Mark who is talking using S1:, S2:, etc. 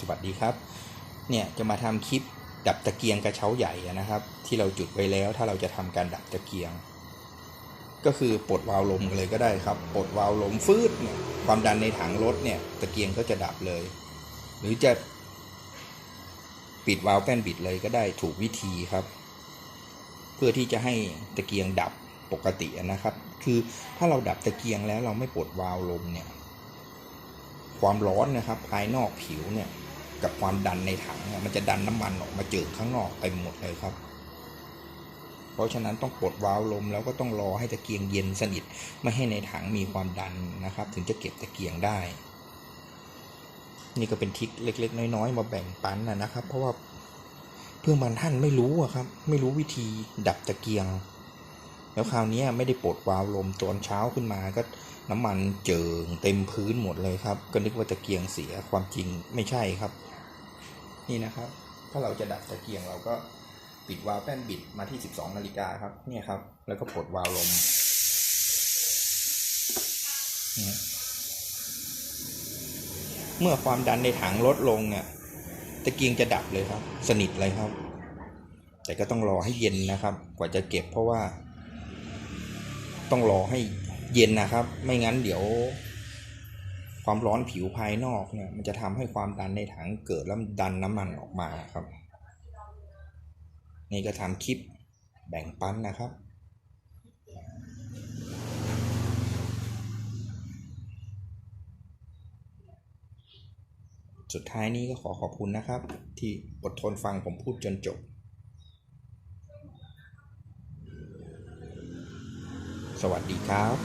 S1: สวัสดีครับ เนี่ยจะมาทำคลิปดับตะเกียงกระเช้าใหญ่อะนะครับ ที่เราจุดไว้แล้ว ถ้าเราจะทำการดับตะเกียง ก็คือปลดวาล์วลมเลยก็ได้ครับปลดวาล์วลมฟืดเนี่ยความดันในถังรถเนี่ยตะเกียงก็จะดับเลย หรือจะปิดวาล์วแป้นบิดเลยก็ได้ถูกวิธีครับ เพื่อที่จะให้ตะเกียงดับปกตินะครับ คือถ้าเราดับตะเกียงแล้วเราไม่ปลดวาล์วลมเนี่ย ความร้อนนะครับ ภายนอกผิวเนี่ย กับความดันในถังเนี่ยมันจะดันน้ำมันออกมาเจิ่งข้างนอกเต็มหมดเลยครับ เพราะฉะนั้นต้องปลดวาล์วลมแล้วก็ต้องรอให้ตะเกียงเย็นสนิทไม่ให้ในถังมีความดันนะครับ ถึงจะเก็บตะเกียงได้ นี่ก็เป็นทิคเล็ก ๆ น้อยๆมาแบ่งปันนะนะครับ เพราะว่าเพื่อนบางท่านไม่รู้อะครับ ไม่รู้วิธีดับตะเกียง แล้วคราวนี้ไม่ได้ปลดวาล์วลมตอนเช้าขึ้นมาก็น้ำมันเจิงเต็มพื้นหมดเลยครับ ก็นึกว่าตะเกียงเสียความจริงไม่ใช่ครับ นี่นะครับ ถ้าเราจะดับตะเกียงเราก็ปิดวาล์วแป้นบิดมาที่ 12 นาฬิกาครับ เนี่ยครับ แล้วก็ปลดวาล์วลมเนี่ยเมื่อความดันในถังลดลงเนี่ยตะเกียงจะดับเลยครับ สนิทเลยครับ แต่ก็ต้องรอให้เย็นนะครับ กว่าจะเก็บเพราะว่า ต้องรอให้เย็นนะครับ ไม่งั้นเดี๋ยว ความร้อนผิวภายนอกเนี่ย มันจะทำให้ความดันในถังเกิดแล้วดันน้ำมันออกมาครับ นี่ก็ทำคลิปแบ่งปันนะครับสุดท้ายนี้ก็ขอขอบคุณนะครับ ที่อดทนฟังผมพูดจนจบ สวัสดีครับ